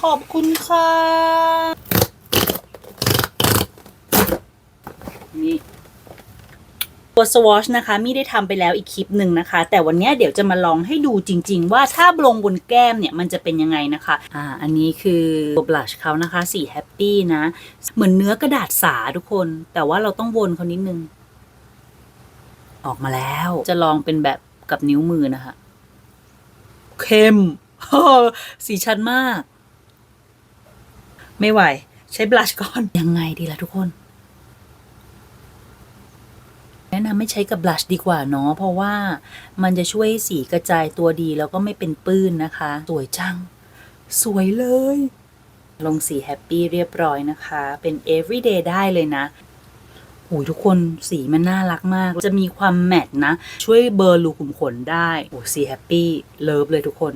ขอบคุณค่ะ นี่ตัวสวอชนะคะมี่ได้ทำไปแล้วอีกคลิปหนึ่งนะคะ แต่วันนี้เดี๋ยวจะมาลองให้ดูจริง ๆ ว่าถ้าลงบนแก้มเนี่ยมันจะเป็นยังไงนะคะ อ่า อันนี้คือตัวบลัชเขานะคะสีแฮปปี้นะ เหมือนเนื้อกระดาษสาทุกคน แต่ว่าเราต้องวนเขานิดนึง ออกมาแล้วจะลองเป็นแบบกับนิ้วมือนะคะ เข้ม สีชัดมาก ไม่ไหว ใช้บลัชก่อน ยังไงดีล่ะทุกคน แนะนำไม่ใช้กับบลัชดีกว่าเนาะเพราะว่ามันจะช่วยสีกระจายตัวดีแล้วก็ไม่เป็นปื้นนะคะ สวยจัง สวยเลย ลงสีแฮปปี้เรียบร้อยนะคะ เป็น everyday ได้เลยนะโอ้ยทุกคนสีมันน่ารักมาก จะมีความแมทนะ ช่วยเบลอรูขุมขนได้โอ้สีแฮปปี้เลิฟเลยทุกคน